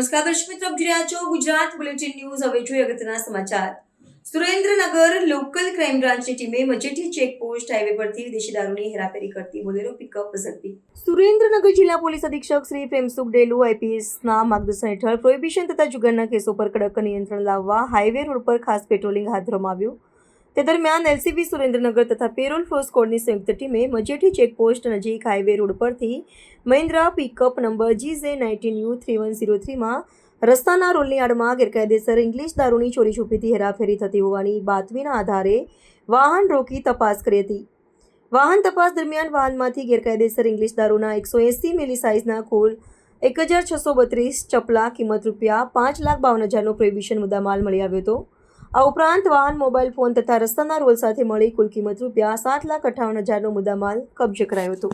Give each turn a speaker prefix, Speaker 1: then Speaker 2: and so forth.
Speaker 1: નમસ્કાર દર્શક મિત્રો, આપ છો ગુજરાત બુલેટિન ન્યૂઝ. હવે જોઈએ અગત્યના સમાચાર. સુરેન્દ્રનગર લોકલ ક્રાઇમ બ્રાન્ચની ટીમે મજેઠી ચેકપોસ્ટ હાઈવે પરથી વિદેશી દારૂની હેરાફેરી કરતી બોલેરો પિકઅપ ઝડપી. સુરેન્દ્રનગર જિલ્લા પોલીસ અધિક્ષક શ્રી પ્રેમસુખ ડેલુ આઈપીએસના માર્ગદર્શન હેઠળ પ્રોહિબિશન તથા જુગારના કેસો પર કડક નિયંત્રણ લાવવા હાઈવે રોડ પર ખાસ પેટ્રોલિંગ હાથ ધરવામાં આવ્યું. તે દરમિયાન એલસીબી સુરેન્દ્રનગર તથા પેરોલ ફોર્સ કોડની સંયુક્ત ટીમે મજેઠી ચેકપોસ્ટ નજીક હાઈવે રોડ પરથી Mahindra pickup number G Z nineteen U three one zero થ્રીમાં રસ્તાના રોલની આડમાં ગેરકાયદેસર ઇંગ્લિશ દારૂની ચોરી છુપીથી હેરાફેરી થતી હોવાની બાતમીના આધારે વાહન રોકી તપાસ કરી હતી. વાહન તપાસ દરમિયાન વાહનમાંથી ગેરકાયદેસર ઇંગ્લિશ દારૂના એકસો એંસી મિલી સાઇઝના કુલ એક હજાર છસો બત્રીસ ચપલા કિંમત રૂપિયા પાંચ લાખ બાવન હજારનો પ્રોહિબિશન મુદ્દામાલ મળી આવ્યો હતો. આ ઉપરાંત વાહન, મોબાઈલ, ફોન તથા રસ્તાના રોલ સાથે મળી કુલ કિંમત રૂપિયા સાત લાખ અઠ્ઠાવન હજારનો મુદ્દામાલ કબજે કરાયો હતો.